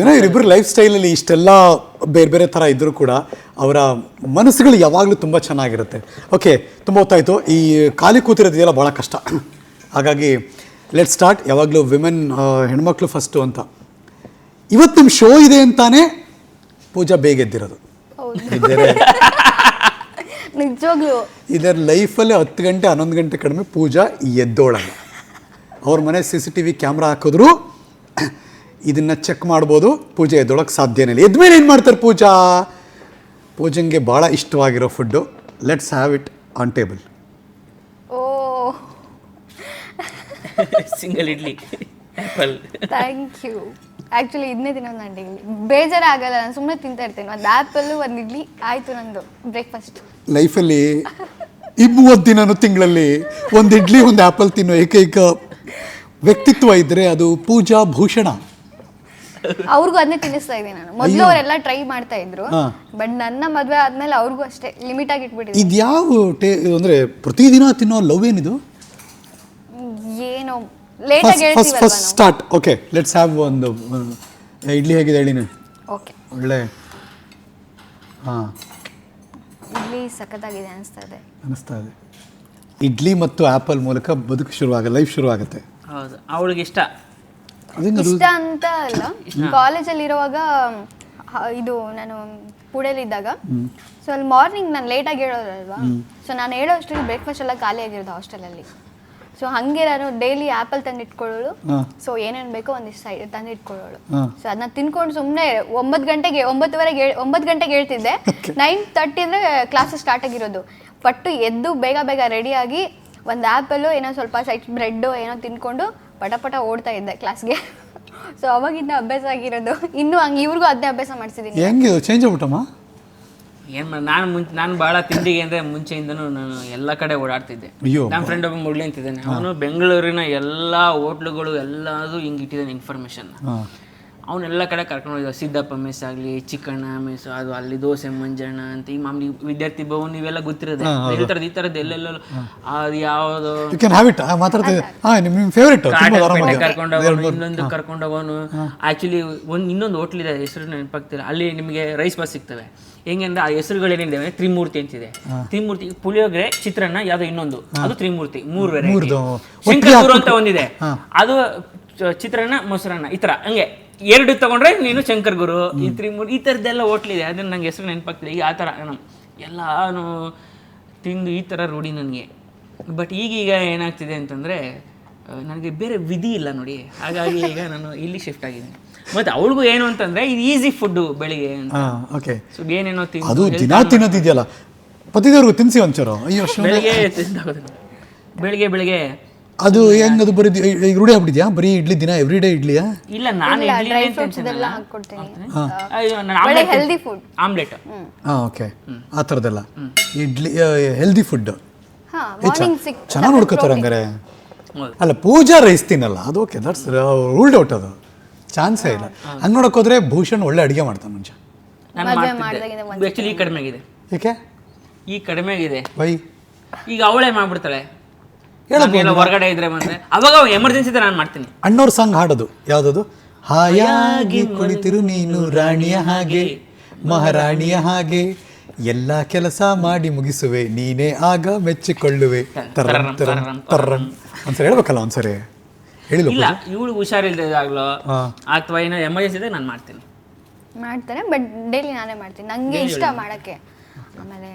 ಏನೋ ಇವರಿಬ್ಬರು ಲೈಫ್ ಸ್ಟೈಲಲ್ಲಿ ಇಷ್ಟೆಲ್ಲ ಬೇರೆ ಬೇರೆ ಥರ ಇದ್ದರೂ ಕೂಡ ಅವರ ಮನಸ್ಸುಗಳು ಯಾವಾಗಲೂ ತುಂಬ ಚೆನ್ನಾಗಿರುತ್ತೆ. ಓಕೆ ತುಂಬ ಹೊತ್ತಾಯಿತು. ಈ ಖಾಲಿ ಕೂತಿರೋದಿದೆಯಲ್ಲ ಭಾಳ ಕಷ್ಟ. ಹಾಗಾಗಿ ಲೆಟ್ ಸ್ಟಾರ್ಟ್ ಯಾವಾಗಲೂ ವಿಮೆನ್ ಹೆಣ್ಮಕ್ಳು ಫಸ್ಟು ಅಂತ. ಇವತ್ತು ನಿಮ್ಮ ಶೋ ಇದೆ ಅಂತಾನೆ ಪೂಜಾ ಬೇಗ ಎದ್ದಿರೋದು. ನಿಜವಾಗ್ಲು. ಇದರ ಲೈಫಲ್ಲೇ ಹತ್ತು ಗಂಟೆ ಹನ್ನೊಂದು ಗಂಟೆ ಕಡಿಮೆ ಪೂಜಾ ಎದ್ದೋಳಲ್ಲ. ಅವ್ರ ಮನೆ C C T V camera ಹಾಕಿದ್ರು. ಇದನ್ನು ಚೆಕ್ ಮಾಡ್ಬೋದು. ಪೂಜೆ ಎದ್ದೊಳಕ್ಕೆ ಸಾಧ್ಯನೇ ಇಲ್ಲ ಎದ್ಮೇಲೆ ಏನು ಮಾಡ್ತಾರೆ ಪೂಜಾ? ಪೂಜೆಗೆ ಭಾಳ ಇಷ್ಟವಾಗಿರೋ food let's have it on table O. Single idli apple thank you actually ಇದನ್ನೇ ದಿನ ನಾನು ಡೈಲಿ ಬೇಜಾರಾಗಲ್ಲ ನಾನು ಸುಮ್ಮನೆ ತಿಂತಾ ಇರ್ತೀನಿ. ಒಂದು ಆ್ಯಪಲ್ಲು ಒಂದು ಇಡ್ಲಿ ಆಯಿತು ನಂದು. ಬ್ರೇಕ್ಫಾಸ್ಟ್ ಲೈಫಲ್ಲಿ ಈ ಮೂವತ್ತು ದಿನನೂ ತಿಂಗಳಲ್ಲಿ ಒಂದು ಇಡ್ಲಿ ಒಂದು ಆ್ಯಪಲ್ ತಿನ್ನೋ ಏಕೈಕ ವ್ಯಕ್ತಿತ್ವ ಇದ್ದರೆ ಅದು ಪೂಜಾ ಭೂಷಣ. ಅವ್ರಿಗೂ ಅದನ್ನೇ ತಿನ್ನಿಸ್ತಾ ಇದ್ದೀನಿ ನಾನು. ಮೊದಲು ಅವರೆಲ್ಲ ಟ್ರೈ ಮಾಡ್ತಾ ಇದ್ರು ಬಟ್ ನನ್ನ ಮದುವೆ ಆದ್ಮೇಲೆ ಅವ್ರಿಗೂ ಅಷ್ಟೇ ಲಿಮಿಟ್ ಆಗಿ ಇಟ್ಬಿಟ್ಟಿದ್ದೀನಿ ಇದ್ಯಾವ ಟೇ ಅಂದ್ರೆ ಪ್ರತಿದಿನ ತಿನ್ನೋ ಲವ್ ಏನಿದು? ಏನೋ ಲೇಟ್ ಆಗಿ first ಹೇಳ್ತೀವಲ್ವಾ first start okay let's have ಒಂದು ಇಡ್ಲಿ ಹೇಗಿದೆ ಹೇಳಿ ನೀವು ಓಕೆ ಒಳ್ಳೆ ಹಾ. ಇಲ್ಲಿ ಸಖತ್ತಾಗಿದೆ ಅನಿಸ್ತಾ ಇದೆ. ಅನ್ನಿಸ್ತಾ ಇದೆ. ಇಡ್ಲಿ ಮತ್ತು ಆ್ಯಪಲ್ ಮೂಲಕ ಬದುಕು ಶುರುವಾಗ ಲೈಫ್ ಶುರುವಾಗುತ್ತೆ. ಹೌದು ಅವಳಿಗೆ ಇಷ್ಟ. ಇಷ್ಟ ಅಂತ ಅಲ್ಲ. ಕಾಲೇಜಲ್ಲಿ ಇರುವಾಗ ಇದು ನಾನು ಪುಣೆಲಿ ಇದ್ದಾಗ ಸೊ ಅಲ್ಲಿ ಮಾರ್ನಿಂಗ್ ನಾನು ಲೇಟಾಗಿ ಹೇಳೋದಲ್ವಾ? ಸೊ ನಾನು ಹೇಳೋ ಅಷ್ಟರಲ್ಲಿ ಬ್ರೇಕ್ಫಾಸ್ಟ್ ಎಲ್ಲ ಖಾಲಿ ಆಗಿರೋದು ಹಾಸ್ಟೆಲಲ್ಲಿ ಸೊ ಹಂಗೆ ನಾನು ಡೈಲಿ ಆ್ಯಪಲ್ ತಂದು ಇಟ್ಕೊಳ್ಳೋಳು ಸೊ ಏನೇನು ಬೇಕೋ ಒಂದಿಷ್ಟು ಸೈ ತಂದು ಇಟ್ಕೊಳ್ಳೋಳು ಸೊ ಅದನ್ನ ತಿನ್ಕೊಂಡು ಸುಮ್ಮನೆ ಒಂಬತ್ತು ಗಂಟೆಗೆ ಒಂಬತ್ತುವರೆಗೆ ಒಂಬತ್ತು ಗಂಟೆಗೆ ಹೇಳ್ತಿದ್ದೆ. ನೈನ್ ತರ್ಟಿ ಅಂದರೆ ಕ್ಲಾಸಸ್ ಸ್ಟಾರ್ಟ್ ಆಗಿರೋದು. ಪಟ್ಟು ಎದ್ದು ಬೇಗ ಬೇಗ ರೆಡಿಯಾಗಿ ಒಂದು ಆ್ಯಪಲ್ಲು ಏನೋ ಸ್ವಲ್ಪ ಸೈಡ್ ಬ್ರೆಡ್ಡು ಏನೋ ತಿನ್ಕೊಂಡು ಪಟ ಪಟ ಓಡ್ತಾ ಇದ್ದೆ ಕ್ಲಾಸ್ಗೆ ಸೊ ಅವಾಗಿಂದ ಅಭ್ಯಾಸ ಆಗಿರೋದು. ಇನ್ನೂ ಹಂಗೆ ಇವ್ರಿಗೂ ಅದನ್ನೇ ಅಭ್ಯಾಸ ಮಾಡಿಸಿದ್ದೀನಿ. ಹೆಂಗೆ ಚೇಂಜ್ ಆಗ್ಬಿಟ್ಟಮ್ಮ? ಏನು ಮಾಡಿ ನಾನು ಮುಂಚೆ ನಾನು ಭಾಳ ತಿಂಡಿಗೆ ಅಂದ್ರೆ ಮುಂಚೆಯಿಂದನೂ ನಾನು ಎಲ್ಲ ಕಡೆ ಓಡಾಡ್ತಿದ್ದೆ. ಅಯ್ಯೋ. ನಮ್ಮ ಫ್ರೆಂಡ್ ಒಬ್ಬ ಮುಗ್ಲಿ ಅಂತಿದ್ದಾನೆ. ಅವನು ಬೆಂಗಳೂರಿನ ಎಲ್ಲ ಹೋಟ್ಲುಗಳು ಎಲ್ಲದೂ ಹಿಂಗೆ ಇಟ್ಟಿದ್ದಾನೆ ಇನ್ಫಾರ್ಮೇಷನ್ ಹಾಂ. ಅವನ್ನೆಲ್ಲ ಕಡೆ ಕರ್ಕೊಂಡು ಹೋಗಿದ್ದ ಸಿದ್ದಪ್ಪ ಮೆಸ್ ಆಗಲಿ ಚಿಕ್ಕಣ್ಣ ಮೆಸ್ ಅದು ಅಲ್ಲಿ ದೋಸೆ ಮಂಜಣ್ಣ ಅಂತ ಈ ಮಾಮೂಲಿ ವಿದ್ಯಾರ್ಥಿ ಭವನ್ ಇವೆಲ್ಲ ಗೊತ್ತಿರೋದೆ. ಹೇಳ್ತಾರದು ಈ ಥರದ್ದು ಎಲ್ಲೆಲ್ಲ ಅದು ಯಾವುದು ಯು ಕ್ಯಾನ್ ಹ್ಯಾವ್ ಇಟ್ ಮಾತಾಡ್ತಾ ಇದ್ದೆ. ಹಾಂ ನಿಮ್ಮ ನಿಮ್ಮ ಫೇವ್ರೇಟ್ ತುಂಬ ಕರ್ಕೊಂಡು ಹೋಗೋನು ಇನ್ನೊಂದು ಕರ್ಕೊಂಡು ಹೋಗೋನು. ಆಕ್ಚುಲಿ ಒಂದು ಇನ್ನೊಂದು ಹೋಟ್ಲ್ ಇದೆ ಹೆಸರು ನೆನಪಾಗ್ತಿಲ್ಲ. ಅಲ್ಲಿ ನಿಮಗೆ ರೈಸ್ ಬಾಸ್ ಸಿಗ್ತವೆ. ಹೆಂಗೆ ಅಂದ್ರೆ ಆ ಹೆಸರುಗಳೇನಿದೆ ತ್ರಿಮೂರ್ತಿ ಅಂತಿದೆ ತ್ರಿಮೂರ್ತಿ ಪುಳಿಯೋಗರೆ ಚಿತ್ರಾನ್ನ ಯಾವುದೋ ಇನ್ನೊಂದು. ಅದು ತ್ರಿಮೂರ್ತಿ. ಮೂರು ವೆರೈಟಿ ಅಂತ ಒಂದಿದೆ. ಅದು ಚಿತ್ರಾನ್ನ ಮೊಸರನ್ನ ಈ ಥರ ಹಂಗೆ. ಎರಡು ತಗೊಂಡ್ರೆ ನೀನು ಶಂಕರ್ ಗುರು. ಈ ತ್ರಿಮೂರ್ತಿ ಈ ಥರದ್ದೆಲ್ಲ ಹೋಟ್ಲಿದೆ ಅದನ್ನ ನಂಗೆ ಹೆಸರು ನೆನಪಾಗ್ತಿದೆ. ಈಗ ಆ ಥರ ಎಲ್ಲಾನು ತಿಂದು ಈ ಥರ ರೂಢಿ ನನಗೆ. ಬಟ್ ಈಗೀಗ ಏನಾಗ್ತಿದೆ ಅಂತಂದರೆ ನನಗೆ ಬೇರೆ ವಿಧಿ ಇಲ್ಲ ನೋಡಿ. ಹಾಗಾಗಿ ಈಗ ನಾನು ಇಲ್ಲಿ ಶಿಫ್ಟ್ ಆಗಿದ್ದೀನಿ. ಮತ್ತೆ ಅವಳಿಗೂ ಏನು ಅಂತಂದ್ರೆ ಇದು ಈಸಿ ಫುಡ್ ಬೆಳಿಗ್ಗೆ ಅಂತ. ಓಕೆ ಸೊ ಏನೇನೋ ತಿಂದು ಅದು ದಿನ ತಿನ್ನೋದಿದೆಯಲ್ಲ. ಪತಿದೇವ್ರಿಗೂ ತಿನ್ಸಿ ಒಂಚೂರು. ಅಯ್ಯೋ. ಬೆಳಿಗ್ಗೆ ಬೆಳಿಗ್ಗೆ ಬೆಳಿಗ್ಗೆ ಅದು ಹೆಂಗ್ ಅದು ಬರೀ ಈಗ ರೂಢಿ ಆಗ್ಬಿಟ್ಟಿದ್ಯಾ? ಬರೀ ಇಡ್ಲಿ ದಿನ ಎವ್ರಿ ಡೇ ಇಡ್ಲಿಯಾ? ಇಲ್ಲ ನಾನು ಡ್ರೈ ಫ್ರೂಟ್ಸ್ ಇದೆಲ್ಲ ಹಾಕ್ಕೊಡ್ತೀನಿ. ನಾನು ಒಳ್ಳೆ ಆಮ್ಲೆಟ್. Healthy food omelette. ಹಾಂ ಓಕೆ ಆ ಥರದ್ದೆಲ್ಲ. ಇಡ್ಲಿ ಹೆಲ್ದಿ ಫುಡ್ ಚೆನ್ನಾಗಿ ನೋಡ್ಕೋತಾರೆ ಹಂಗಾರೆ. ಅಲ್ಲ ಪೂಜಾ ರೈಸ್ ತಿನ್ನಲ್ಲ. ಅದು ಓಕೆ ದಟ್ಸ್ ರೂಲ್ಡ್ ಔಟ್ ಅದು. ಚಾನ್ಸೇ ಇಲ್ಲ. ಹಂಗೆ ನೋಡಕ್ ಹೋದ್ರೆ ಭೂಷಣ್ ಒಳ್ಳೆ ಅಡುಗೆ ಮಾಡ್ತಾನೆ ಮುಂಚೆ ಆ್ಯಕ್ಚುಲಿ ಈ ಕಡಿಮೆ ಆಗಿದೆ ಏಕೆ? ಈ ಕಡಿಮೆ ಆಗಿದೆ ಬೈ ಈಗ ಅವಳೇ ಮಾಡ್ಬಿಡ್ತಾಳೆ. ನಾನೆಲ್ಲೋ ಹೊರಗಡೆ ಇದ್ರೆ ಬಂದ್ರೆ ಅವಾಗ ಎಮರ್ಜೆನ್ಸಿ ನಾನು ಮಾಡ್ತೀನಿ. ಅಣ್ಣವ್ರ ಸಾಂಗ್ ಹಾಡೋದು ಯಾವುದದು? ಹಾಯಾಗಿ ಕುಳಿತಿರು ನೀನು ರಾಣಿಯ ಹಾಗೆ ಮಹಾರಾಣಿಯ ಹಾಗೆ. ಎಲ್ಲ ಕೆಲಸ ಮಾಡಿ ಮುಗಿಸುವೆ ನೀನೇ ಆಗ ಮೆಚ್ಚಿಕೊಳ್ಳುವೆ. ತರ್ರಂ ತರ್ರಂ ತರ್ರಂ ಒಂದ್ಸರಿ ಹೇಳ್ಬೇಕಲ್ಲ ಒಂದ್ಸರಿ? ಹೇಳಿಲ್ಲ ಇಲ್ಲ ಇವಳು ಹುಷಾರಿಲ್ದಾಗ್ಲೋ. ಅಥವಾ ಏನೋ ಎಮರ್ಜೆನ್ಸಿ ಇದೆ ನಾನು ಮಾಡ್ತೀನಿ. ಮಾಡ್ತಾರೆ ಬಟ್ ಡೈಲಿ ನಾನೇ ಮಾಡ್ತೀನಿ. ನಂಗೆ ಇಷ್ಟ ಮಾಡಕ್ಕೆ. ಆಮೇಲೆ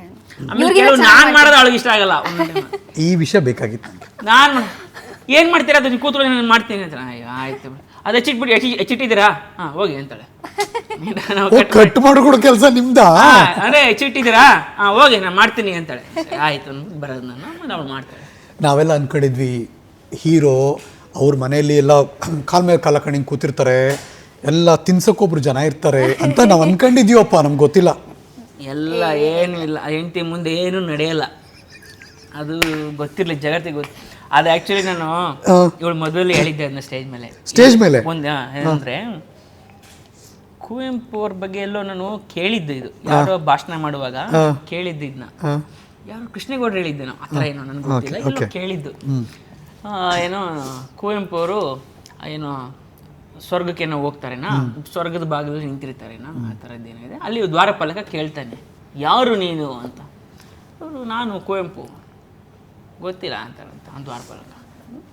ಆಮೇಲೆ ನಾನು ಮಾಡೋದು ಅವಳಿಗೆ ಇಷ್ಟ ಆಗಲ್ಲ. ಈ ವಿಷಯ ಬೇಕಾಗಿತ್ತು ನಾನು ಏನ್ ಮಾಡ್ತೀರಾ ಅದು? ನೀವು ಕೂತ್ಕೊಳ್ಳಿ ನಾನು ಮಾಡ್ತೀನಿ ಅಂತ. ಅಯ್ಯೋ ಆಯ್ತು. ಬಿಡು. ಅದು ಹೆಚ್ಚಿಟ್ಬಿಟ್ಟು ಹೆಚ್ಚಿ ಹೆಚ್ಚಿಟ್ಟಿದ್ದೀರಾ ಹಾಂ ಹೋಗಿ ಅಂತಾಳೆ. ನಾವು ಕಟ್ ಮಾಡ್ಕೊಡೋ ಕೆಲಸ ನಿಮ್ದ? ಅದೇ ಹೆಚ್ಚಿಟ್ಟಿದ್ದೀರಾ ಹಾಂ ಹೋಗಿ ನಾನು ಮಾಡ್ತೀನಿ ಅಂತಾಳೆ. ಆಯ್ತು ಅಂದ್ಬಿಟ್ಟು ಬರೋದು ನಾನು. ಆಮೇಲೆ ಅವಳು ಮಾಡ್ತಾಳೆ. ನಾವೆಲ್ಲ ಅನ್ಕೊಂಡಿದ್ವಿ ಹೀರೋ ಅವ್ರ ಮನೆಯಲ್ಲಿ ಎಲ್ಲ ಕಾಲ್ ಮೇಲೆ ಕಾಲ ಕಣಿಂಗ್ ಕೂತಿರ್ತಾರೆ ಎಲ್ಲ ತಿನ್ಸಕ್ಕೊಬ್ರು ಜನ ಇರ್ತಾರೆ ಅಂತ ನಾವು ಅನ್ಕೊಂಡಿದೀವಪ್ಪ ನಮ್ಗೆ ಗೊತ್ತಿಲ್ಲ. ಎಲ್ಲ ಏನೂ ಇಲ್ಲ ಹೆಂಡತಿ ಮುಂದೆ ಏನು ನಡೆಯಲ್ಲ. ಅದು ಗೊತ್ತಿರಲಿ ಜಗತ್ತಿಗೆ ಗೊತ್ತು. ಅದು ಆ್ಯಕ್ಚುಲಿ ನಾನು. ಇವಳು ಮೊದಲಲ್ಲಿ ಹೇಳಿದ್ದೆ ಅದನ್ನ ಸ್ಟೇಜ್ ಮೇಲೆ. ಸ್ಟೇಜ್ ಮೇಲೆ? ಒಂದು ಏನಂದ್ರೆ ಕುವೆಂಪು ಅವ್ರ ಬಗ್ಗೆ ಎಲ್ಲೋ ನಾನು ಕೇಳಿದ್ದೆ ಇದು. ಯಾರೋ ಭಾಷಣ ಮಾಡುವಾಗ ಕೇಳಿದ್ದು ಇದನ್ನ ಯಾರು ಕೃಷ್ಣೇಗೌಡರು ನಾವು ಆ ಥರ ಏನೋ ನನಗೆ ಗೊತ್ತಿಲ್ಲ. ಎಲ್ಲೋ ಕೇಳಿದ್ದು. ಆ, ಏನೋ ಕುವೆಂಪು ಅವರು ಏನೋ ಸ್ವರ್ಗಕ್ಕೇನೋ ಹೋಗ್ತಾರೇನಾ ಸ್ವರ್ಗದ ಭಾಗದಲ್ಲಿ ನಿಂತಿರ್ತಾರೇನಾ ಆ ಥರದ್ದು ಏನಿದೆ. ಅಲ್ಲಿ ದ್ವಾರಪಾಲಕ ಕೇಳ್ತಾನೆ ಯಾರು ನೀನು? ಅಂತ. ಅವರು ನಾನು ಕುವೆಂಪು. ಗೊತ್ತಿಲ್ಲ ಅಂತಾರಂತ ದ್ವಾರಪಾಲಕ.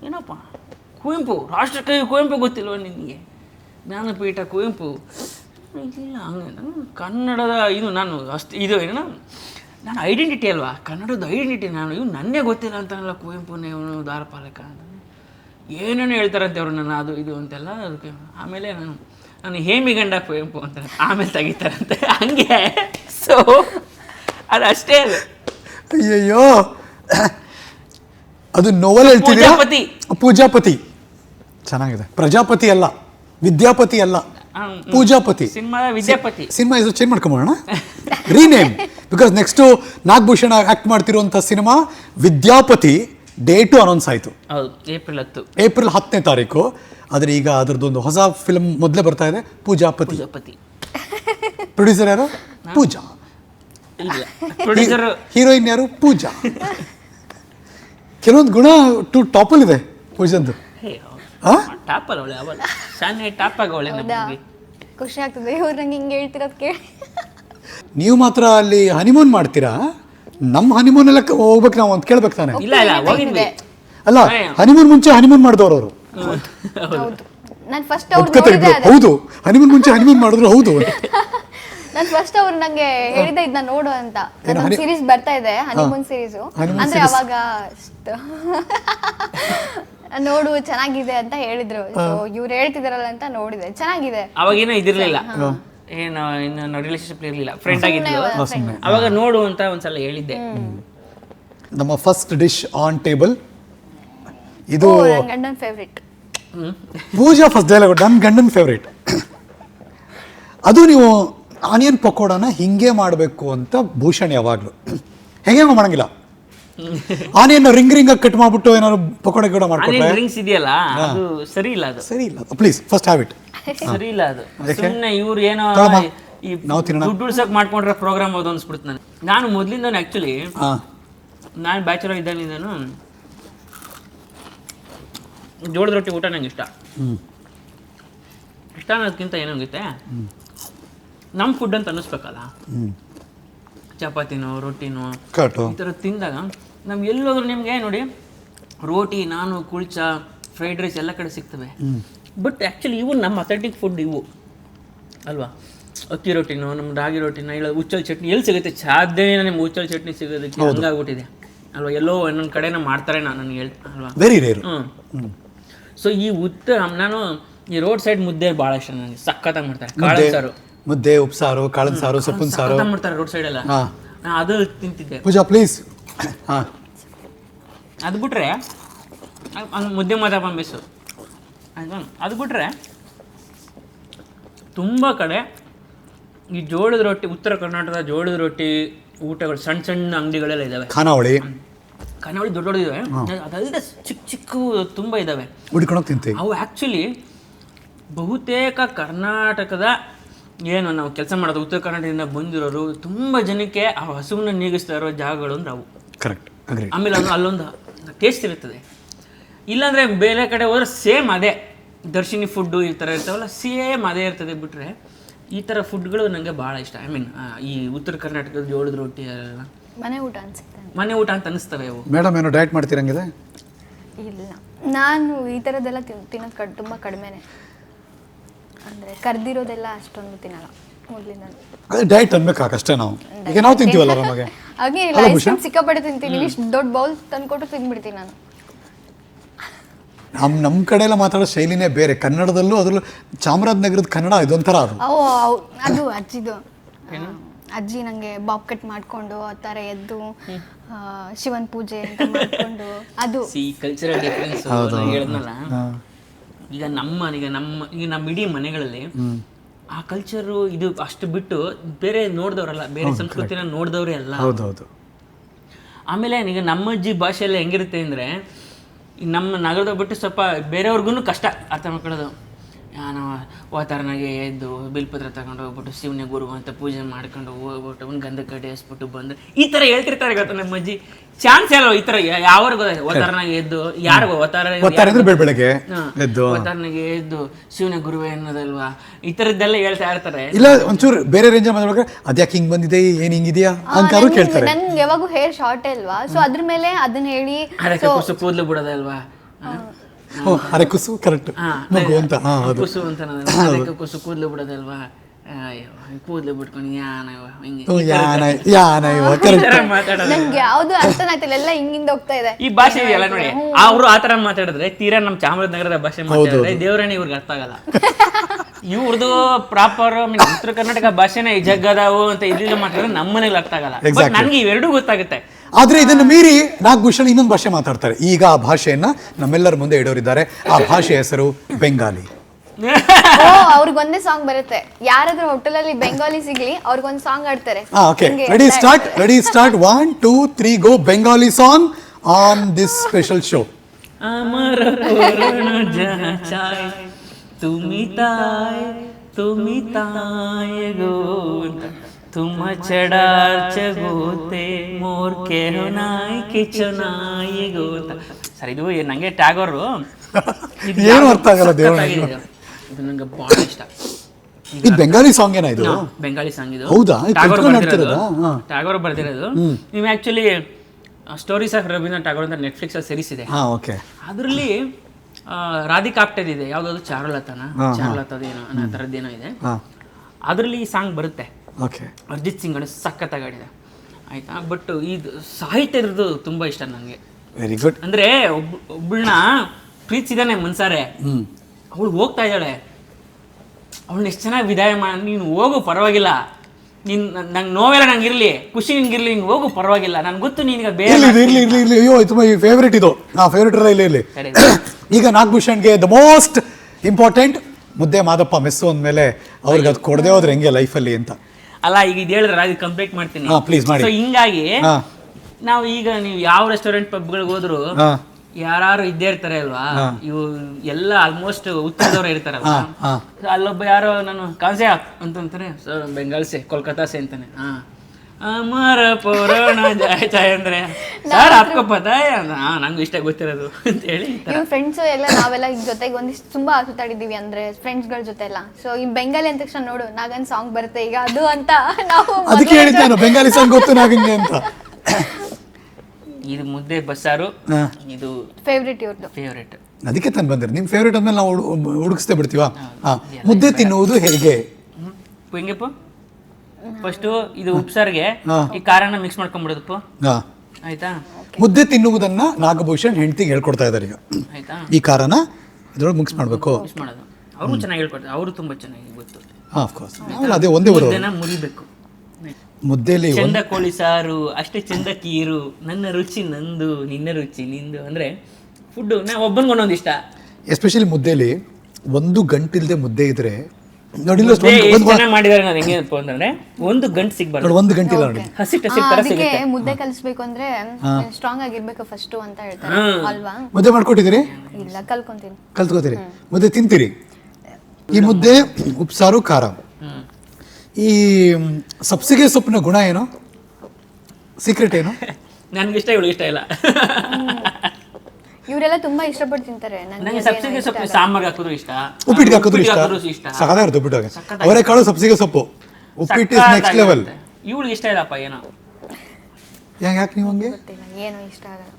ಏನಪ್ಪ? ಕುವೆಂಪು ರಾಷ್ಟ್ರಕವಿ ಕುವೆಂಪು ಗೊತ್ತಿಲ್ವ ನಿನಗೆ? ಜ್ಞಾನಪೀಠ ಕುವೆಂಪು. ಇಲ್ಲ ಹಂಗೆ ನಾನು ಕನ್ನಡದ ಇದು ನಾನು ಅಷ್ಟು ಇದು ಏನೋ ನಾನು ಐಡೆಂಟಿಟಿ ಅಲ್ವಾ? ಕನ್ನಡದ ಐಡೆಂಟಿಟಿ ನಾನು ಇವ್ನು ನನ್ನೇ ಗೊತ್ತಿಲ್ಲ ಅಂತಾನಲ್ಲ ಕುವೆಂಪುನೇ ಇವನು ದ್ವಾರಪಾಲಕ ಅಂತ. ಏನೇನು ಹೇಳ್ತಾರಂತೆ ಅವರು ನನ್ನ ಅದು ಇದು ಅಂತೆಲ್ಲ ಅದಕ್ಕೆ ಆಮೇಲೆ ನಾನು ನಾನು ಹೇಮಿಗಂಡ ಕುವೆಂಪು ಅಂತ ಆಮೇಲೆ ತೆಗಿತಾರಂತೆ. ಹಂಗೆ. ಸೊ ಅದು ಅಷ್ಟೇ ಅದು. ಅಯ್ಯಯ್ಯೋ. ಅದು ನೋವಲ್ ಹೇಳ್ತಿದ್ದೀರಾ? ಪೂಜಾಪತಿ. ಪೂಜಾಪತಿ. ಚೆನ್ನಾಗಿದೆ. ಪ್ರಜಾಪತಿ ಅಲ್ಲ ವಿದ್ಯಾಪತಿ ಅಲ್ಲ ಪೂಜಾಪತಿ. ಸಿನಿಮಾ ವಿದ್ಯಾಪತಿ. ಸಿನಿಮಾ ಇದು change ಮಾಡ್ಕೊಂಬೋಣ? Rename because next Nagabhushana act ಮಾಡ್ತಿರುವಂಥ cinema Vidyapati. Date announce ಆಯಿತು. ಹೌದು ಏಪ್ರಿಲ್ ಹತ್ತು. ಏಪ್ರಿಲ್ ಹತ್ತನೇ ತಾರೀಕು. ಆದರೆ ಈಗ ಅದರದ್ದೊಂದು ಹೊಸ ಫಿಲ್ಮ್ ಮೊದಲೇ ಬರ್ತಾ ಇದೆ ಪೂಜಾಪತಿ. ಪೂಜಾಪತಿ. ಪ್ರೊಡ್ಯೂಸರ್ ಯಾರು? ಪೂಜಾ. ಇಲ್ಲ. ಪ್ರೊಡ್ಯೂಸರ್ ಹೀರೋಯಿನ್ ಯಾರು? ಪೂಜಾ. ಕೆಲವೊಂದು ಗುಣ ಟು ಟಾಪಲ್ ಇದೆ ಪೂಜಂದು. ಆ? ಟಾಪ್ ಅಲ್ಲ ಅವಳೆ ಅವಳ. ಶಾನೆ ಟಾಪ್ ಆಗ ಅವಳೆ ನಮಗೆ. ಖುಷಿ ಆಗ್ತದೆ ಇವ್ರು ನಂಗೆ ಹಿಂಗೆ ಹೇಳ್ತಿರೋದು ಕೇಳಿ. ನೀವು ಮಾತ್ರ ಅಲ್ಲಿ ಹನಿಮೂನ್ ಮಾಡ್ತೀರಾ? ನಮ್ಮ ಹನಿಮೂನ್ ಎಲ್ಲ ಹೋಗ್ಬೇಕು ನಾವು ಅಂತ ಕೇಳ್ಬೇಕು ತಾನೆ. ಇಲ್ಲ ಇಲ್ಲ ಹೋಗಿದ್ವಿ. ಅಲ್ಲ. ಹನಿಮೂನ್ ಮುಂಚೆ ಹನಿಮೂನ್ ಮಾಡಿದವರು ಅವರು. ಹೌದು. ನಾನು ಫಸ್ಟ್ ಅವ್ರು ನೋಡಿದೆ ಅದೇ. ಹೌದು ಹನಿಮೂನ್ ಮುಂಚೆ ಹನಿಮೂನ್ ಮಾಡಿದ್ರು ಹೌದು. ನಾನು ಫಸ್ಟ್ ಅವ್ರು ನಂಗೆ ಹೇಳಿದ ಇದನ್ನ ನೋಡು ಅಂತ. ನನ್ನ ಸೀರೀಸ್ ಬರ್ತಾ ಇದೆ ಹನಿಮೂನ್ ಸೀರೀಸ್ ಅಂದ್ರೆ ಅವಾಗ ನೋಡು ಚೆನ್ನಾಗಿದೆ ಅಂತ ಹೇಳಿದ್ರು. ಸೊ ಇವ್ರು ಹೇಳ್ತಿದಾರಲ್ಲ ಅಂತ ನೋಡಿದೆ. ಚೆನ್ನಾಗಿದೆ. ಅವಾಗೇನೋ ಇದಿರ್ಲಿಲ್ಲ. ಏನು ಇನ್ನು ರಿಲೇಶನ್ಶಿಪ್ ಇರಲಿಲ್ಲ. ಫ್ರೆಂಡ್ ಆಗಿದ್ಲು. ಅವಾಗ ನೋಡು ಅಂತ ಒಂದ್ಸಲ ಹೇಳಿದ್ದೆ. ನಮ್ಮ ಫಸ್ಟ್ ಡಿಶ್ ಆನ್ ಟೇಬಲ್ ಇದು ಗಂಡನ್ ಫೇವ್ರೆಟ್ ಪೂಜಾ ಫಸ್ಟ್ ಡೈಲಾಗ್ ನನ್ನ ಗಂಡನ ಫೇವ್ರೇಟ್ ಅದು ನೀವು ಆನಿಯನ್ ಪಕೋಡನ ಹಿಂಗೆ ಮಾಡಬೇಕು ಅಂತ ಭೂಷಣ್ ಯಾವಾಗಲೂ. ಹೆಂಗೆ ಮಾಡಂಗಿಲ್ಲ. ಆನಿಯನ್ ರಿಂಗ್ ರಿಂಗ್ ಕಟ್ ಮಾಡ್ಬಿಟ್ಟು ಏನಾದ್ರು ಪಕೋಡ ಗಿಡ ಮಾಡ್ಕೊಂಡ್ರೆ ರಿಂಗ್ಸ್ ಇದೆಯಲ್ಲ ಅದು ಸರಿ ಇಲ್ಲ ಅದು. ಸರಿ ಇಲ್ಲ. ಪ್ಲೀಸ್ ಫಸ್ಟ್ ಹ್ಯಾಬಿಟ್ ಇಟ್ ಸರಿ ಇಲ್ಲ ಅದು. ಸುಮ್ಮನೆ ಇವ್ರು ಏನೋ ಈ ದುಡ್ಡು ಉಳ್ಸಕ್ ಮಾಡ್ಕೊಂಡ್ರೆ ಪ್ರೋಗ್ರಾಮ್ ಅದು ಅನ್ಸ್ಬಿಡ್ತು ನಾನು ನಾನು ಮೊದ್ಲಿಂದ ಆ್ಯಕ್ಚುಲಿ ನಾನು ಬ್ಯಾಚುಲರ್ ಇದ್ದಾಗಿಂದನು ಜೋಳದ ರೊಟ್ಟಿ ಊಟ ನಂಗೆ ಇಷ್ಟ. ಇಷ್ಟ ಅನ್ನೋದಕ್ಕಿಂತ ಏನಾಗುತ್ತೆ ನಮ್ಮ ಫುಡ್ ಅಂತ ಅನ್ನಿಸ್ಬೇಕಲ್ಲ? ಚಪಾತಿನೋ ರೊಟ್ಟಿನೋ ಈ ಥರ ತಿಂದಾಗ ನಮ್ಗೆ ಎಲ್ಲೋದ್ರೂ ನಿಮಗೆ ನೋಡಿ ರೋಟಿ ನಾನು ಕುಳ್ಚ ಫ್ರೈಡ್ ರೈಸ್ ಎಲ್ಲ ಕಡೆ ಸಿಗ್ತವೆ. ಬಟ್ ಆ್ಯಕ್ಚುಲಿ ಇವು ನಮ್ಮ ಅಥೆಂಟಿಕ್ ಫುಡ್ ಇವು. ಅಲ್ವಾ? ಅಕ್ಕಿ ರೊಟ್ಟಿನೋ ನಮ್ಮ ರಾಗಿ ರೊಟ್ಟಿನ ಇಲ್ಲ ಉಚ್ಚಲ್ ಚಟ್ನಿ. ಎಲ್ಲಿ ಸಿಗುತ್ತೆ? ಸಾಧ್ಯನೇ ನಿಮ್ಗೆ ಉಚ್ಚಲ್ ಚಟ್ನಿ ಸಿಗೋದಕ್ಕೆ ಹಂಗಾಗ್ಬಿಟ್ಟಿದೆ. ಅಲ್ವಾ? ಎಲ್ಲೋ ಒಂದೊಂದು ಕಡೆನ ಮಾಡ್ತಾರೆ ನಾನು ನನಗೆ ಹೇಳ್ ಅಲ್ವಾ? ವೆರಿ ರೇರ್ ಹ್ಞೂ ಸೊ ಈ ಉತ್ತ ನಾನು ಈ ರೋಡ್ ಸೈಡ್ ಮುದ್ದೆ ಭಾಳ ಇಷ್ಟ ನನಗೆ. ಸಖತ್ತಾಗಿ ಮಾಡ್ತಾರೆ. ಕಾಳು ಸಾರು. ಮುದ್ದೆ ಉಪ್ಸಾರು ಕಾಳಿನ ಸಾರು ಸೊಪ್ಪಿನ ಸಾರು. ಮಾಡ್ತಾರೆ ರೋಡ್ ಸೈಡ್ ಎಲ್ಲ. ನಾನು ಅದು ತಿಂತಿದ್ದೆ. ಪೂಜಾ ಪ್ಲೀಸ್ ಹಾಂ. ಅದು ಬಿಟ್ರೆ ಮುದ್ದೆ ಮಿಸ್ಸು ಆಯ್ತಾ ಅದು ಬಿಟ್ಟರೆ ತುಂಬ ಕಡೆ ಈ ಜೋಳದ ರೊಟ್ಟಿ ಉತ್ತರ ಕರ್ನಾಟಕದ ಜೋಳದ ರೊಟ್ಟಿ ಊಟಗಳು ಸಣ್ಣ ಸಣ್ಣ ಅಂಗಡಿಗಳೆಲ್ಲ ಇದ್ದಾವೆ ಖಾನಾವಳಿ. ಖಾನಾವಳಿ ದೊಡ್ಡ ಇದಾವೆ. ಅದಲ್ಲದೆ ಚಿಕ್ಕ ಚಿಕ್ಕ ತುಂಬ ಇದ್ದಾವೆ ತಿಂತೀವಿ. ಅವು ಆ್ಯಕ್ಚುಲಿ ಬಹುತೇಕ ಕರ್ನಾಟಕದ ಏನು ನಾವು ಕೆಲಸ ಮಾಡೋದು ಉತ್ತರ ಕರ್ನಾಟಕದಿಂದ ಬಂದಿರೋರು ತುಂಬ ಜನಕ್ಕೆ ಆ ಹಸುವನ್ನ ನೀಗಿಸ್ತಾ ಇರೋ ಜಾಗಗಳು ಅಂದ್ರೆ ಅವು. ಕರೆಕ್ಟ್ ಆಮೇಲೆ ಅಲ್ಲೊಂದು ಟೇಸ್ಟ್ ಇರುತ್ತದೆ. ಇಲ್ಲಾಂದರೆ ಬೇರೆ ಕಡೆ ಹೋದ್ರೆ ಸೇಮ್ ಅದೇ. ದರ್ಶಿನಿ ಫುಡ್ಡು ಈ ಥರ ಇರ್ತಾವಲ್ಲ ಸೇಮ್ ಅದೇ ಇರ್ತದೆ ಬಿಟ್ಟರೆ ಈ ಥರ ಫುಡ್ಗಳು ನನಗೆ ಭಾಳ ಇಷ್ಟ. ಐ ಮೀನ್ ಈ ಉತ್ತರ ಕರ್ನಾಟಕದ ಜೋಳದ ರೊಟ್ಟಿ ಎಲ್ಲ ಮನೆ ಊಟ ಅನ್ಸುತ್ತೆ. ಮನೆ ಊಟ ಅಂತ ಅನಿಸ್ತವೆ ಅವು. ಮೇಡಮ್ ಏನು ಡಯಟ್ ಮಾಡ್ತಿರಂಗಿದೆ? ಇಲ್ಲ. ನಾನು ಈ ಥರದ್ದೆಲ್ಲ ತಿನ್ ತಿನ್ನೋದು ಕಡ್ ತುಂಬ ಕಡಿಮೆನೆ. ಅಂದರೆ ಕರ್ದಿರೋದೆಲ್ಲ ಅಷ್ಟೊಂದು ತಿನ್ನಲ್ಲ ಮೊದಲಿಂದ. ಅದೇ ಡಯಟ್ ಅನ್ಬೇಕು ಅಷ್ಟೇ ನಾವು. ಈಗ ನಾವು ತಿಂತೀವಲ್ಲ ನಮಗೆ? ಹಾಗೆ ಐಸ್ ಕ್ರೀಮ್ ಸಿಕ್ಕಾಪಟ್ಟೆ ತಿಂತೀನಿ. ಇಷ್ಟು ದೊಡ್ಡ ಬೌಲ್ ತಂದ್ಕೊಟ್ಟು ತಿಂದ್ಬಿಡ್ತೀನಿ ನಾನು. ನಮ್ಮ ನಮ್ಮ ಕಡೆ ಎಲ್ಲ ಮಾತಾಡೋ ಶೈಲಿನೇ ಬೇರೆ. ಕನ್ನಡದಲ್ಲೂ ಅದ್ರಲ್ಲೂ ಚಾಮರಾಜನಗರದ ಕನ್ನಡ ಇದೊಂಥರ ಅದು. ಅವು ಅವು ಅದು ಅಜ್ಜಿದು. ಆ, ಅಜ್ಜಿ ನಂಗೆ ಬಾಬ್ ಕಟ್ ಮಾಡ್ಕೊಂಡು ಆ ಥರ ಎದ್ದು ಆ, ಶಿವನ್ ಪೂಜೆ ಅಂತ ಮಾಡ್ಕೊಂಡು ಅದು. ಸಿ ಕಲ್ಚರಲ್ ಡಿಫ್ರೆನ್ಸ್ ಹೇಳಿದ್ನಲ್ಲ? ಈಗ ನಮ್ಮ ಈಗ ನಮ್ಮ ಈಗ ನಮ್ಮ ಇಡೀ ಮನೆಗಳಲ್ಲಿ ಆ ಕಲ್ಚರು ಇದು ಅಷ್ಟು ಬಿಟ್ಟು ಬೇರೆ ನೋಡ್ದವ್ರಲ್ಲ ಬೇರೆ ಸಂಸ್ಕೃತಿನ ನೋಡ್ದವ್ರೇ ಅಲ್ಲ. ಹೌದೌದು ಆಮೇಲೆ ಈಗ ನಮ್ಮ ಅಜ್ಜಿ ಭಾಷೆಯಲ್ಲಿ ಹೆಂಗಿರುತ್ತೆ ಅಂದರೆ ನಮ್ಮ ನಗರದ ಬಿಟ್ಟು ಸ್ವಲ್ಪ ಬೇರೆಯವ್ರಿಗೂ ಕಷ್ಟ ಅರ್ಥ ಮಾಡ್ಕೊಳ್ಳೋದು. ನಾನು ವಾತಾವರಣಗೆ ಎದ್ದು ಬಿಲ್ಪತ್ರ ತಗೊಂಡು ಹೋಗ್ಬಿಟ್ಟು ಶಿವನ ಗುರು ಅಂತ ಪೂಜೆ ಮಾಡ್ಕೊಂಡು ಹೋಗ್ಬಿಟ್ಟು ಅವ್ನು ಗಂಧ ಕಡೆ ಹಸ್ಬಿಟ್ಟು ಬಂದು ಈ ಥರ ಹೇಳ್ತಿರ್ತಾರೆ ಗೊತ್ತಾ ನಮ್ಮ ಅಜ್ಜಿ? ಚಾನ್ಸ್ ಎಲ್ಲ ಈ ಥರ ಯಾವಾಗ ಗೊತ್ತಾಯ್ತು ಒತ್ತಾರನಾಗೆ ಎದ್ದು ಯಾರಿಗೂ ಒತ್ತಾರ ಒತ್ತಾರನಾಗೆ ಎದ್ದು. ಶಿವನ ಗುರುವೆ ಅನ್ನೋದಲ್ವಾ? ಈ ಥರದ್ದೆಲ್ಲ ಹೇಳ್ತಾ ಇರ್ತಾರೆ. ಇಲ್ಲ ಒಂಚೂರು ಬೇರೆ ರೇಂಜ್ ಮಾತಾಡ್ಬೇಕು ಅದ್ಯಾಕೆ ಹಿಂಗ್ ಬಂದಿದೆ ಏನ್ ಹಿಂಗಿದ್ಯಾ ಅಂತ ಕೇಳ್ತಾರೆ. ನನ್ಗೆ ಯಾವಾಗೂ ಹೇರ್ ಶಾರ್ಟ್ ಅಲ್ವಾ? ಸೊ ಅದ್ರ ಮೇಲೆ ಅದನ್ನ ಹೇಳಿ ಅದಕ್ಕೆ ಕೂದಲು ಬಿಡೋದಲ್ವಾ? ಅರೆ ಕುಸು ಕರೆಕ್ಟ್ ಮಗು ಅಂತ ಕುಸು ಅಂತ. ಅದಕ್ಕೆ ಕುಸು ಕೂದಲು ಬಿಡೋದಲ್ವಾ? ಅಯ್ಯೋ ಕೂದಲು ಬಿಟ್ಕೊಂಡು ಯಾನ ಯಾನ ಯಾನ ನನ್ಗೆ ಯಾವ್ದು ಅರ್ಥನಾಗ್ತಿಲ್ಲ ಎಲ್ಲ ಹಿಂಗಿಂದ ಹೋಗ್ತಾ ಇದೆ. ಈ ಭಾಷೆ ಇದೆಯಲ್ಲ ನೋಡಿ ಅವರು ಆತರ ಮಾತಾಡಿದ್ರೆ ತೀರಾ ನಮ್ಮ ಚಾಮರಾಜನಗರದ ಭಾಷೆ ಮಾತಾಡಿದ್ರೆ ದೇವರಾಣಿ ಇವ್ರಿಗೆ ಅರ್ಥ ಆಗಲ್ಲ. ಇವ್ರದ್ದು ಪ್ರಾಪರ್ ಉತ್ತರ ಕರ್ನಾಟಕ ಭಾಷೆನೇ ಈ ಜಗ್ಗದಾವು ಅಂತ ಇಲ್ಲಿ ಮಾತಾಡಿದ್ರೆ ನಮ್ಮನೆಗೆ ಅರ್ಥ ಆಗಲ್ಲ. ನನ್ಗೆ ಇವೆರಡೂ ಗೊತ್ತಾಗುತ್ತೆ. ಆದ್ರೆ ಇದನ್ನು ಮೀರಿ ನಾಗಭೂಷಣ್ ಇನ್ನೊಂದು ಭಾಷೆ ಮಾತಾಡ್ತಾರೆ ಈಗ ಆ ಭಾಷೆಯನ್ನ ನಮ್ಮೆಲ್ಲರ ಮುಂದೆ ಇಡೋರಿದ್ದಾರೆ ಆ ಭಾಷೆಯ ಹೆಸರು ಬೆಂಗಾಲಿ ಓ ಅವ್ರಿಗೊಂದೇ ಸಾಂಗ್ ಬರುತ್ತೆ ಯಾರಾದ್ರೂ ಹೋಟೆಲ್ ಅಲ್ಲಿ ಬೆಂಗಾಲಿ ಸಿಗ್ಲಿ ಅವ್ರಿಗೊಂದ್ ಸಾಂಗ್ ಆಡ್ತಾರೆ ಹಾ ಓಕೆ ಹಿಂಗೆ ರೆಡಿ ಎಲ್ಲ start ready start one two three go Bengali song on this special show আমার পুরন চাই তুমি তাই তুমি তাই গো তুম ಚಡಾರ್ ಚಗೋತೆ ಮೋರ್ ಕೇಹ ನಾಯ್ ಕಿಚು ನಾಯಿ ಗೋ ಅಂತ ಸರ್ ಇದು ಏ- ನಂಗೆ ಟ್ಯಾಗೋರು? ಏನು ಅರ್ಥ ಆಗಲ್ಲ ದೇವ್ರ ಇದು. ನನಗೆ ನಂಗೆ ಬಹಳ ಇಷ್ಟ. ಇದು ಬೆಂಗಾಲಿ ಸಾಂಗ್ ಏನಾ ಇದು? ಬೆಂಗಾಲಿ ಬೆಂಗಾಳಿ ಸಾಂಗ್ ಇದು. ಹೌದಾ? ಟ್ಯಾಗೋರ್ ಬರ್ತಿರೋದು. ಟ್ಯಾಗೋರ್ ಬರ್ದಿರೋದು. ನೀವು actually stories of Rabindra Tagore ಅಂತ ನೆಟ್ಫ್ಲಿಕ್ಸ್ ಅಲ್ಲಿ ಸೀರೀಸ್ ಇದೆ. ಹಾ ಓಕೆ. ಅದರಲ್ಲಿ ರಾಧಿಕಾ ಆಪ್ಟೆದ್ ಇದೆ. ಯಾವ್ದಾದ್ರು ಚಾರುಲತನ? ಏನೋ ಅನ್ನೋ ಥರದ್ದೇನೋ ಇದೆ. ಅದರಲ್ಲಿ ಈ ಸಾಂಗ್ ಬರುತ್ತೆ. ಓಕೆ ಅರ್ಜಿತ್ ಸಿಂಗ್ ಸಖತ್ತಾಗಿ ಆಡಿದೆ ಆಯ್ತಾ? ಬಟ್ ಇದು ಇರೋದು ತುಂಬಾ ಇಷ್ಟ ನನಗೆ ವೆರಿ ಗುಡ್ ಅಂದ್ರೆ ಒಬ್ ಒಬ್ಬಳನ್ನ ಪ್ರೀತಿಸಿದಾನೆ ಮನ್ಸಾರೆ. ಅವಳು ಹೋಗ್ತಾ ಇದ್ದಾಳೆ. ಅವಳನ್ನ ಎಷ್ಟು ಚೆನ್ನಾಗಿ ವಿದಾಯ ಮಾಡ ನೀನು ಹೋಗು ಪರವಾಗಿಲ್ಲ. ನೀನ್ ನಂಗೆ ನೋವೆಲ್ಲ ನಂಗೆ ಇರ್ಲಿ ಖುಷಿ ನಿಂಗಿರ್ಲಿ ಹಿಂಗೆ ಹೋಗು ಪರವಾಗಿಲ್ಲ. ನನಗೆ ಗೊತ್ತು ನಿನಗೆ ಬೇರೆ ಇರ್ಲಿ ಇದು, ಇರ್ಲಿ ಇರ್ಲಿ ಇರ್ಲಿ ಅಯ್ಯೋ ಇದು ತುಂಬಾ ಫೇವ್ರೇಟ್ ಇದು. ನಾ ಫೇವ್ರೇಟ್ ಇಲ್ಲಿ ಇರ್ಲಿ. ಈಗ ನಾಗಭೂಷಣ್ಗೆ ದ ಮೋಸ್ಟ್ ಇಂಪಾರ್ಟೆಂಟ್ ಮುದ್ದೆ ಮಾದಪ್ಪ ಮೆಸ್ಸು ಅಂದಮೇಲೆ ಅವ್ರಿಗೆ ಅದು ಕೊಡದೆ ಹೋದ್ರೆ ಹೆಂಗೆ ಲೈಫಲ್ಲಿ ಅಂತ. ಅಲ್ಲ ಈಗ ಇದು ಹೇಳಿದ್ರೆ ಅದು ಕಂಪ್ಲೀಟ್ ಮಾಡ್ತೀನಿ. ಹಾ, please ಮಾಡಿ. ಸೊ ಹಿಂಗಾಗಿ ಹಾ. ನಾವು ಈಗ ನೀವು ಯಾವ ರೆಸ್ಟೋರೆಂಟ್ ಪಬ್ಗಳಿಗೆ ಹೋದ್ರು ಹಾ. ಯಾರು ಇದ್ದೇ ಇರ್ತಾರೆ ಅಲ್ವಾ? ಇವು ಎಲ್ಲ ಆಲ್ಮೋಸ್ಟ್ ಉತ್ತರದವ್ರು ಇರ್ತಾರಲ್ಲ ಹಾ ಹಾ. So ಅಲ್ಲೊಬ್ಬ ಯಾರೋ ನಾನು ಕಾನ್ಸೆ ಅಂತಂತಾರೆ ಸರ್ ಬೆಂಗಾಲ್ಸೆ ಕೋಲ್ಕತ್ತಾಸೆ ಅಂತಾನೆ. ಹಾ. ಅಮರ ಪೌರಾಣ ಜಾಯ ಜಾಯ್ ಅಂದ್ರೆ? ಸರ್ ಆಪ್ಕೋ ಪತಾ ನಂಗೆ ಇಷ್ಟ ಗೊತ್ತಿರೋದು ಅಂತ ಹೇಳಿ ನಿಮ್ಮ ಫ್ರೆಂಡ್ಸ್ ಎಲ್ಲ ನಾವೆಲ್ಲ ಈ ಜೊತೆಗೆ ಒಂದಿಷ್ಟು ತುಂಬಾ ಸುತ್ತಾಡಿದೀವಿ ಅಂದ್ರೆ ಫ್ರೆಂಡ್ಸ್ಗಳ ಜೊತೆ ಎಲ್ಲ ಸೊ ಈ ಬೆಂಗಾಲಿ ಅಂದ ತಕ್ಷಣ ನೋಡು ನಾಗನ್ ಸಾಂಗ್ ಬರುತ್ತೆ ಈಗ ಅದು ಅಂತ ನಾವು ಅದಕ್ಕೆ ಹೇಳಿದ್ದೆ ನಾನು ಬೆಂಗಾಲಿ ಸಾಂಗ್ ಗೊತ್ತು ನಾಗಂಗೆ ಅಂತ. ಇದು ಮುದ್ದೆ ಬಸ್ಸಾರು ಇದು ಫೇವ್ರೇಟ್ ಇವ್ರದ್ದು ಫೇವ್ರೇಟ್ ಅದಕ್ಕೆ ತಂದು ಬಂದಿರಿ ನಿಮ್ಮ ಫೇವ್ರೇಟ್ ಅಂದ್ಮೇಲೆ ನಾವು ಹುಡು- ಹುಡುಕಿಸ್ತೇ ಬಿಡ್ತೀವಾ? ಹಾ. ಮುದ್ದೆ ತಿನ್ನುವುದು ಹೇಗೆ? ಹೆಂಗಪ್ಪ ಫಸ್ಟು ಇದು ಉಪ್ಸಾರ್ಗೆ. ಈ ಖಾರನ ಮಿಕ್ಸ್ ಮಾಡ್ಕೊಂಡ್ಬಿಡೋದಪ್ಪ ಹಾ. ಆಯ್ತಾ? ಮುದ್ದೆ ತಿನ್ನುವುದನ್ನ ನಾಗಭೂಷಣ್ ಹೆಂಡತಿಗೆ ಹೇಳ್ಕೊಡ್ತಾ ಇದ್ದಾರೆ ಈಗ. ಆಯ್ತಾ? ಈ ಖಾರನ ಇದ್ರೊಳಗೆ ಮಿಕ್ಸ್ ಮಾಡಬೇಕು. ಮಿಕ್ಸ್ ಮಾಡೋದು. ಅವರು ಚೆನ್ನಾಗಿ ಹೇಳ್ಕೊಡ್ತಾರೆ. ಅವರು ತುಂಬಾ ಚೆನ್ನಾಗಿ ಗೊತ್ತು. ಹಾಂ ಆಫ್ಕೋರ್ಸ್ ಆಮೇಲೆ ಅದೇ ಒಂದೇ ಬರೋದು ಮುದ್ದೆನ ಮುರಿಬೇಕು. ಮುದ್ದೆಯಲ್ಲಿ ಚಂದ ಕೋಳಿ ಸಾರು ಅಷ್ಟೇ ಚಂದ ಕೀರು ನನ್ನ ರುಚಿ ನಂದು ನಿನ್ನ ರುಚಿ ನಿಂದು ಅಂದ್ರೆ ಫುಡ್ ನಾ ಒಬ್ಬನಿಗೊಂದೊಂದು ಇಷ್ಟ. ಎಸ್ಪೆಷಲಿ ಮುದ್ದೆಲಿ ಒಂದು ಗಂಟಿಲ್ದೆ ಮುದ್ದೆ ಇದ್ರೆ ನೋಡಿ ಇಲ್ಲ ಮುದ್ದೆ ಎಷ್ಟು ಚೆನ್ನಾಗಿ ನಾನು ಹೆಂಗೆ ಅಂತಂದ್ರೆ ಒಂದು ಗಂಟು ಸಿಗ್ಬಾರ್ದು. ನೋಡಿ ಒಂದು ಗಂಟಿಲ್ಲ ನೋಡಿ. ಹಸಿ ಆ, ತರ ಅದಕ್ಕೆ ಸಿಗುತ್ತೆ. ಮುದ್ದೆ ಕಲಿಸ್ಬೇಕು ಅಂದ್ರೆ ಸ್ಟ್ರಾಂಗ್ ಆಗಿರ್ಬೇಕು ಫಸ್ಟ್ ಅಂತ ಹೇಳ್ತಾರೆ. ಅಲ್ವಾ? ಮುದ್ದೆ ಮಾಡ್ಕೊಟ್ಟಿದ್ದೀರಿ? ಇಲ್ಲ ಕಲ್ಕೊಂತೀನಿ ಕಲ್ತ್ಕೋತೀರಿ. ಮುದ್ದೆ ತಿಂತೀರಿ? ಈ ಮುದ್ದೆ ಉಪ್ಸಾರು ಖಾರ. ಹ್ಮ್ ಈ ಮ್, ಸಬ್ಸಿಗೆ ಸೊಪ್ಪಿನ ಗುಣ ಏನು? ಸೀಕ್ರೆಟ್ ಏನು? ನನ್ಗೆ ಇಷ್ಟ ಇವಳು ಇಷ್ಟ ಇಲ್ಲ. ಇವರೆಲ್ಲ ತುಂಬಾ ಇಷ್ಟಪಟ್ಟು ತಿಂತಾರೆ. ನನಗೆ ನಂಗೆ ಸಬ್ಸಿಗೆ ಸೊಪ್ಪು ಸಾಂಬಾರ್ಗೆ ಹಾಕಿದ್ರು ಇಷ್ಟ. ಉಪ್ಪಿಟ್ಟು ಹಾಕಿದ್ರು ಇಷ್ಟ. ಹಾಕಿದ್ರು ಇರುತ್ತೆ ಉಪ್ಪಿಟ್ಟು ಅವರೇ ಕಾಳು ಸಬ್ಸಿಗೆ ಸೊಪ್ಪು. ಉಪ್ಪಿಟ್ಟು ಇಸ್ ನೆಕ್ಸ್ಟ್ ಲೆವೆಲ್ ಇವಳಿಗೆ ಇಷ್ಟ ಇಲ್ಲಪ್ಪ ಏನೋ. ಯಾಕೆ ನೀವು ಹಂಗೆ? ಗೊತ್ತಿಲ್ಲ ಏನು ಇಷ್ಟ ಆಗಲ್ಲ.